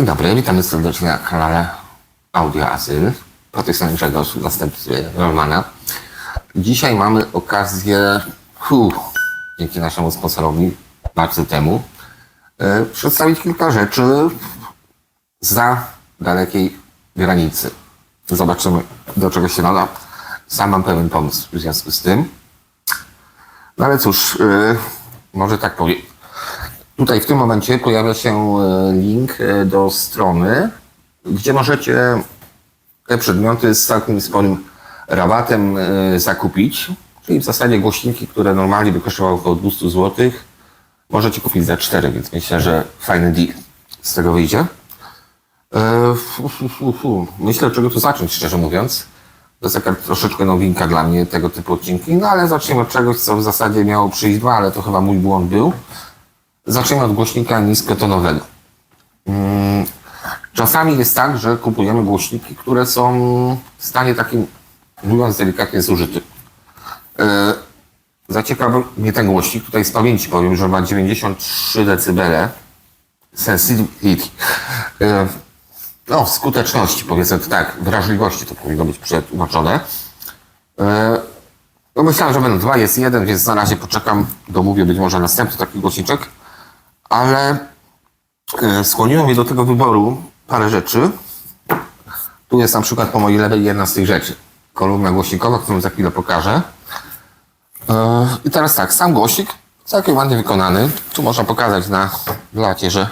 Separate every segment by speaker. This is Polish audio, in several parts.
Speaker 1: Dzień dobry, witamy serdecznie na kanale Audio tej stronie Grzegorz, następcy Romana. Dzisiaj mamy okazję, hu, dzięki naszemu sponsorowi, bardzo temu, e, przedstawić kilka rzeczy za dalekiej granicy. Zobaczymy, do czego się nada. Sam mam pewien pomysł w związku z tym. No ale cóż, e, może tak powiem. Tutaj w tym momencie pojawia się e, link e, do strony, gdzie możecie te przedmioty z całkiem sporym rabatem e, zakupić. Czyli w zasadzie głośniki, które normalnie by kosztowały około 200 zł, możecie kupić za 4, więc myślę, że fajny deal z tego wyjdzie. Myślę, czego tu zacząć, szczerze mówiąc. To jest taka troszeczkę nowinka dla mnie, tego typu odcinki. No ale zacznijmy od czegoś, co w zasadzie miało przyjść dwa, ale to chyba mój błąd był. Zacznijmy od głośnika niskotonowego. Mm, Czasami jest tak, że kupujemy głośniki, które są w stanie takim, mówiąc delikatnie, zużytym. E, Zaciekawił mnie ten głośnik. Tutaj z pamięci powiem, że ma 93 dB sensitivity. No, skuteczności, powiedzmy to tak, wrażliwości to powinno być przetłumaczone. E, No myślałem, że będą dwa, jest jeden, więc na razie poczekam, domówię być może następny taki głośniczek. Ale e, skłoniło mnie do tego wyboru parę rzeczy. Tu jest na przykład po mojej lewej jedna z tych rzeczy. Kolumna głośnikowa, którą za chwilę pokażę. E, I teraz tak, sam głośnik całkiem ładnie wykonany. Tu można pokazać na blacie, że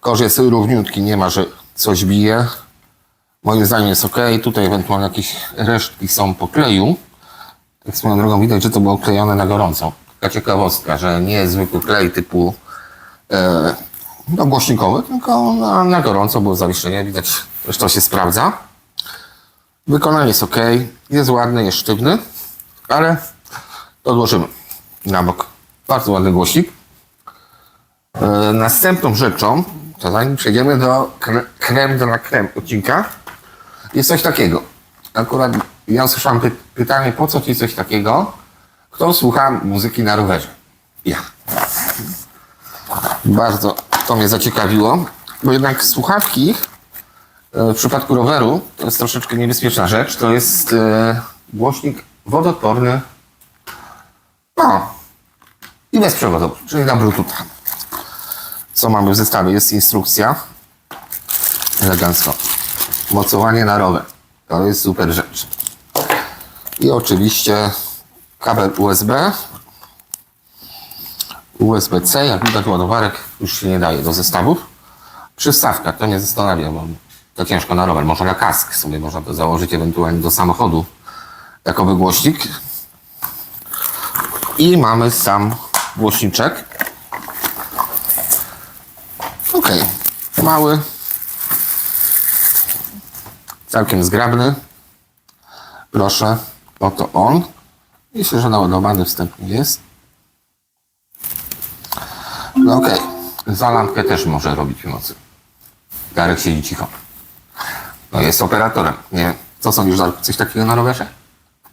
Speaker 1: korz jest równiutki, nie ma, że coś bije. Moim zdaniem jest ok. Tutaj ewentualnie jakieś resztki są po kleju. Tak swoją drogą widać, że to było klejone na gorąco. Taka ciekawostka, że nie jest zwykły klej typu no, głośnikowy, tylko na, na gorąco było zawieszenie. Widać, że to się sprawdza. Wykonanie jest ok. Jest ładny, jest sztywny, ale to odłożymy na bok. Bardzo ładny głośnik. E, następną rzeczą, to zanim przejdziemy do kre- creme de la creme odcinka, jest coś takiego. Akurat ja usłyszałem py- pytanie, po co ci coś takiego? Kto słucha muzyki na rowerze? Ja. Bardzo to mnie zaciekawiło, bo jednak słuchawki e, w przypadku roweru to jest troszeczkę niebezpieczna rzecz. To jest e, głośnik wodoodporny. No. I bezprzewodowy, czyli na Bluetooth. Co mamy w zestawie? Jest instrukcja. Elegancko. Mocowanie na rower. To jest super rzecz. I oczywiście kabel USB. USB-C, jak widać ładowarek już się nie daje do zestawów. Przystawka, to mnie zastanawia, bo to ciężko na rower. Może na kask sobie można to założyć ewentualnie do samochodu. Takowy głośnik. I mamy sam głośniczek. Ok, mały, całkiem zgrabny. Proszę, oto on. Myślę, że naładowany wstępnie jest. No okej, za lampkę też może robić mocy. Darek siedzi cicho. No jest operatorem, nie? Co sądzisz, Darku, coś takiego na rowerze?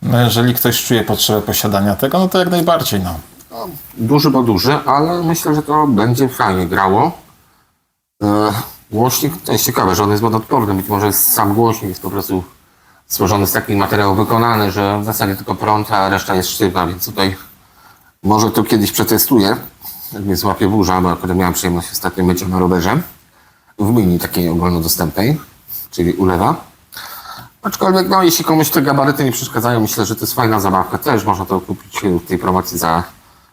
Speaker 2: No jeżeli ktoś czuje potrzebę posiadania tego, no to jak najbardziej, no.
Speaker 1: No, duży bo duży, ale myślę, że to będzie fajnie grało. E, głośnik to jest ciekawe, że on jest wodoodporny. Być może sam głośnik jest po prostu złożony z takich materiałów wykonany, że w zasadzie tylko prąd, a reszta jest sztywna, więc tutaj może to kiedyś przetestuję, mnie złapie burza, bo akurat miałem przyjemność ostatnio mycia na rowerze w mini takiej ogólnodostępnej, czyli ulewa. Aczkolwiek, no, jeśli komuś te gabaryty nie przeszkadzają, myślę, że to jest fajna zabawka też. Można to kupić w tej promocji za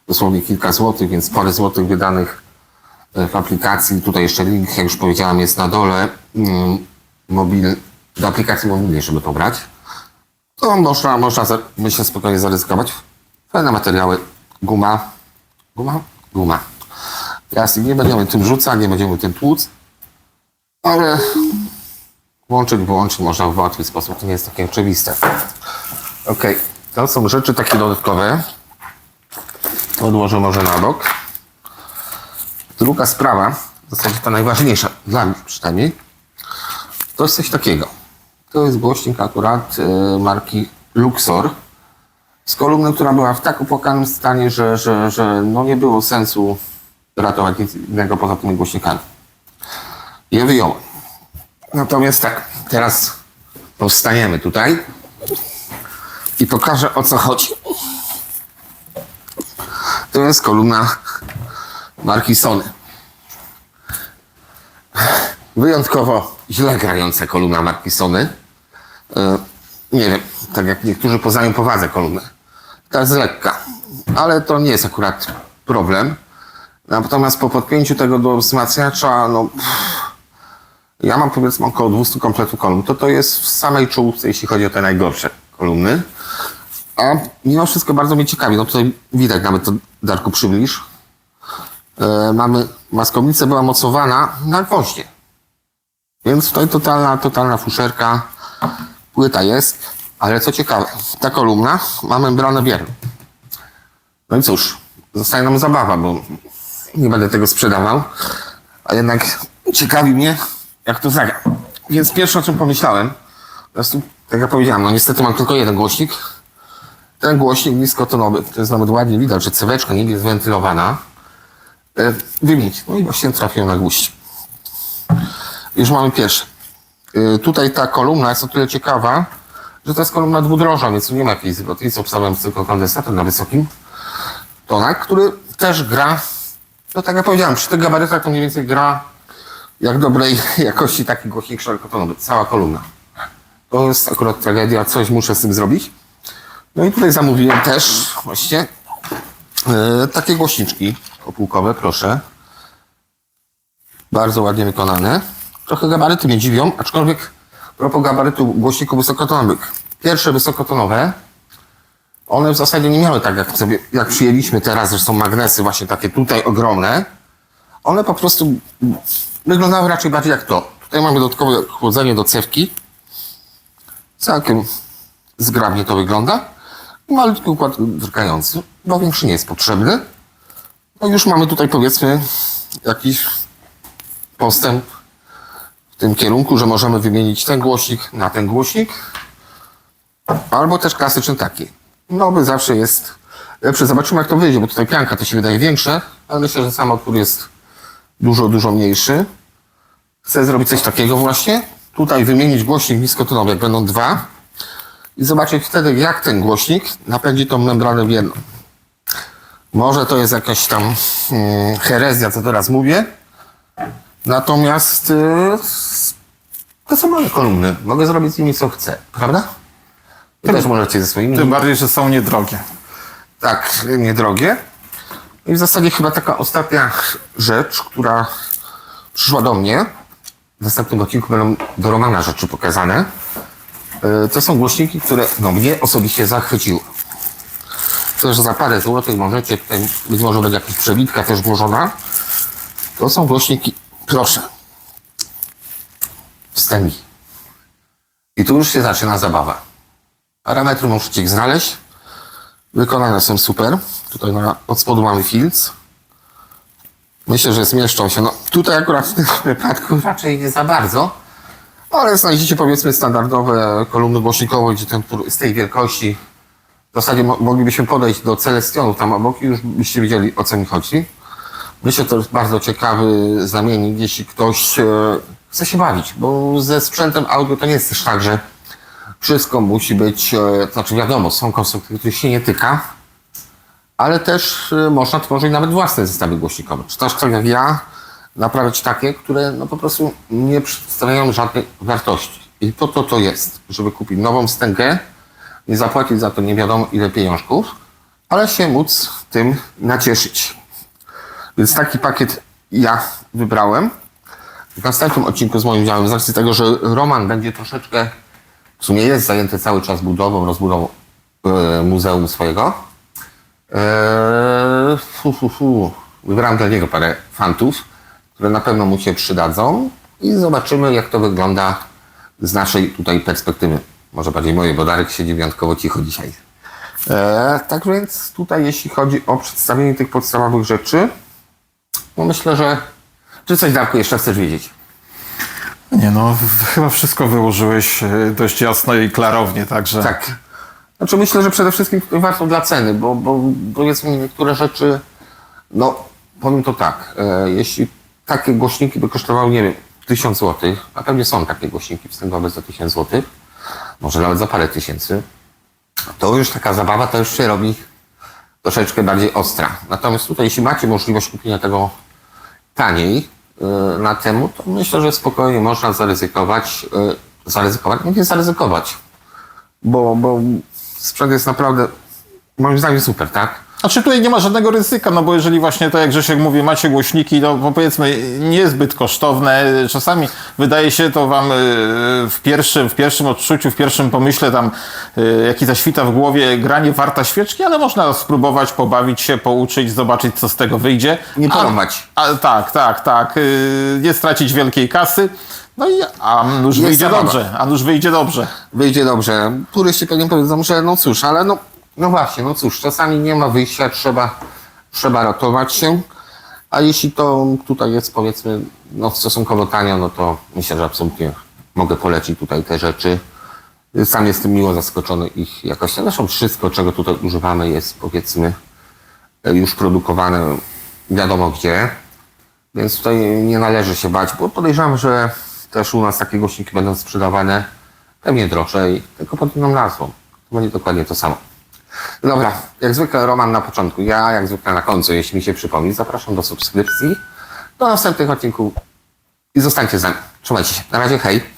Speaker 1: dosłownie kilka złotych, więc parę złotych wydanych e, w aplikacji. Tutaj jeszcze link, jak już powiedziałem, jest na dole. Mm, Mobil, do aplikacji mobilnej, żeby pobrać. To można, można myślę, spokojnie zaryzykować. Fajne materiały. Guma. Guma? Guma. Jasne, nie będziemy tym rzucać, nie będziemy tym tłuc, ale Łączyć, wyłączyć można w łatwy sposób, to nie jest takie oczywiste. Ok, to są rzeczy takie dodatkowe. Odłożę może na bok. Druga sprawa, w zasadzie ta najważniejsza, dla mnie przynajmniej, to jest coś takiego. To jest głośnik akurat e, marki Luxor z kolumny, która była w tak opłakanym stanie, że, że, że no nie było sensu ratować nic innego poza tymi głośnikami. je wyjąłem. Natomiast tak, teraz powstaniemy tutaj i pokażę o co chodzi. To jest kolumna marki Sony. Wyjątkowo źle grająca kolumna marki Sony. E, Nie wiem, tak jak niektórzy poznają powadze kolumnę. Ta jest lekka, ale to nie jest akurat problem. Natomiast po podpięciu tego do wzmacniacza, no pff, ja mam powiedzmy około 200 kompletów kolumn. To to jest w samej czołówce, jeśli chodzi o te najgorsze kolumny. A mimo wszystko bardzo mnie ciekawi. No tutaj widać nawet to, Darku, przybliż. E, mamy, maskownica była mocowana na gwoździe. Więc tutaj totalna, totalna fuszerka. Płyta jest, ale co ciekawe, ta kolumna ma membranę bierną. No i cóż, zostaje nam zabawa, bo nie będę tego sprzedawał, a jednak ciekawi mnie, jak to zagra. Więc pierwsze, o czym pomyślałem, po prostu, tak jak powiedziałem, no niestety mam tylko jeden głośnik. Ten głośnik niskotonowy, to jest nawet ładnie widać, że ceweczka nie jest wentylowana. E, Wymienić. No i właśnie trafiłem na gwóźdź. Już mamy pierwszy. Y, Tutaj ta kolumna jest o tyle ciekawa, że to jest kolumna dwudrożna, więc tu nie ma jakiejś zwroty. Jest obstawiam tylko kondensator na wysokim tonach, który też gra, no tak jak powiedziałem, przy tych gabarytach to mniej więcej gra jak dobrej jakości taki głośnik szerokotonowy. Cała kolumna. To jest akurat tragedia, coś muszę z tym zrobić. No i tutaj zamówiłem też właśnie e, takie głośniczki kopółkowe, proszę. Bardzo ładnie wykonane. Trochę gabaryty mnie dziwią, aczkolwiek propos gabarytu głośników wysokotonowych. Pierwsze wysokotonowe, one w zasadzie nie miały tak jak sobie, jak przyjęliśmy teraz, są magnesy właśnie takie tutaj ogromne. One po prostu wyglądały raczej bardziej jak to. Tutaj mamy dodatkowe chłodzenie do cewki. Całkiem zgrabnie to wygląda. Malutki układ drgający, bo większy nie jest potrzebny. No już mamy tutaj powiedzmy jakiś postęp w tym kierunku, że możemy wymienić ten głośnik na ten głośnik. Albo też klasyczny taki. Nowy zawsze jest lepszy. Zobaczymy jak to wyjdzie, bo tutaj pianka to się wydaje większe, ale myślę, że sam odpór jest dużo, dużo mniejszy. Chcę zrobić coś takiego właśnie. Tutaj wymienić głośnik niskotonowy, jak będą dwa. I zobaczyć wtedy, jak ten głośnik napędzi tą membranę wierną. Może to jest jakaś tam mm, herezja, co teraz mówię. Natomiast y, to są moje kolumny. Mogę zrobić z nimi co chcę, prawda? Wy też możecie ze swoimi.
Speaker 2: Tym bardziej, że są niedrogie.
Speaker 1: Tak, niedrogie. I w zasadzie chyba taka ostatnia rzecz, która przyszła do mnie. W następnym odcinku będą do Romana rzeczy pokazane. Y, To są głośniki, które no, mnie osobiście zachwyciły. Też za parę złotych możecie, tutaj być może będzie jakaś przebitka też włożona. To są głośniki, proszę, wstęgi. I tu już się zaczyna zabawa. Parametry możecie ich znaleźć. Wykonane są super. Tutaj na, od spodu mamy filc. Myślę, że zmieszczą się. No tutaj akurat w tym wypadku raczej nie za bardzo. Ale znajdziecie powiedzmy standardowe kolumny głośnikowe, gdzie ten z tej wielkości. W zasadzie mo- moglibyśmy podejść do Celestionów tam obok i już byście wiedzieli o co mi chodzi. Myślę, to jest bardzo ciekawy zamiennik, jeśli ktoś e, chce się bawić, bo ze sprzętem audio to nie jest też tak, że wszystko musi być, e, to znaczy wiadomo, są konstrukty, których się nie tyka, ale też e, można tworzyć nawet własne zestawy głośnikowe. Czy też tak jak ja, naprawiać takie, które no po prostu nie przedstawiają żadnej wartości. I po to to jest, żeby kupić nową stęgę, nie zapłacić za to nie wiadomo ile pieniążków, ale się móc tym nacieszyć. Więc taki pakiet ja wybrałem. W następnym odcinku z moim udziałem, z racji tego, że Roman będzie troszeczkę, w sumie jest zajęty cały czas budową, rozbudową e, muzeum swojego. E, fu, fu, fu. Wybrałem dla niego parę fantów, które na pewno mu się przydadzą i zobaczymy, jak to wygląda z naszej tutaj perspektywy. Może bardziej mojej, bo Darek siedzi wyjątkowo cicho dzisiaj. E, tak więc tutaj, jeśli chodzi o przedstawienie tych podstawowych rzeczy, no myślę, że... Czy coś, Darku, jeszcze chcesz wiedzieć?
Speaker 2: Nie no, chyba wszystko wyłożyłeś e, dość jasno i klarownie, także...
Speaker 1: Tak. Znaczy myślę, że przede wszystkim warto dla ceny, bo, bo powiedzmy niektóre rzeczy, no powiem to tak, e, jeśli takie głośniki by kosztowały, nie wiem, 1000 zł, a pewnie są takie głośniki wstęgowe za 1000 zł, może nawet za parę tysięcy, to już taka zabawa to już się robi troszeczkę bardziej ostra. Natomiast tutaj, jeśli macie możliwość kupienia tego taniej yy, na temu, to myślę, że spokojnie można zaryzykować, yy, zaryzykować, nie zaryzykować, bo, bo sprzęt jest naprawdę, moim zdaniem super, tak?
Speaker 2: Znaczy tutaj nie ma żadnego ryzyka, no bo jeżeli właśnie tak jak Grzesiek mówi, macie głośniki, no powiedzmy niezbyt kosztowne, czasami wydaje się to wam y, w pierwszym, w pierwszym odczuciu, w pierwszym pomyśle tam y, jaki zaświta w głowie granie warta świeczki, ale można spróbować, pobawić się, pouczyć, zobaczyć co z tego wyjdzie.
Speaker 1: Nie
Speaker 2: A-
Speaker 1: porąbać.
Speaker 2: A, tak, tak, tak. y, Nie stracić wielkiej kasy. No i a nuż wyjdzie
Speaker 1: zabawa.
Speaker 2: dobrze, a nuż wyjdzie dobrze.
Speaker 1: wyjdzie dobrze. Turyści pewnie powiedzą, że no cóż, ale no, no właśnie, no cóż, czasami nie ma wyjścia, trzeba, trzeba ratować się. A jeśli to tutaj jest powiedzmy no stosunkowo tanio, no to myślę, że absolutnie mogę polecić tutaj te rzeczy. Sam jestem miło zaskoczony ich jakością. Zresztą wszystko, czego tutaj używamy jest powiedzmy już produkowane wiadomo gdzie. Więc tutaj nie należy się bać, bo podejrzewam, że też u nas takie głośniki będą sprzedawane pewnie drożej, tylko pod inną nazwą. To będzie dokładnie to samo. Dobra, jak zwykle Roman na początku, ja jak zwykle na końcu, jeśli mi się przypomni. Zapraszam do subskrypcji, do następnych odcinków i zostańcie z nami. Trzymajcie się. Na razie, hej.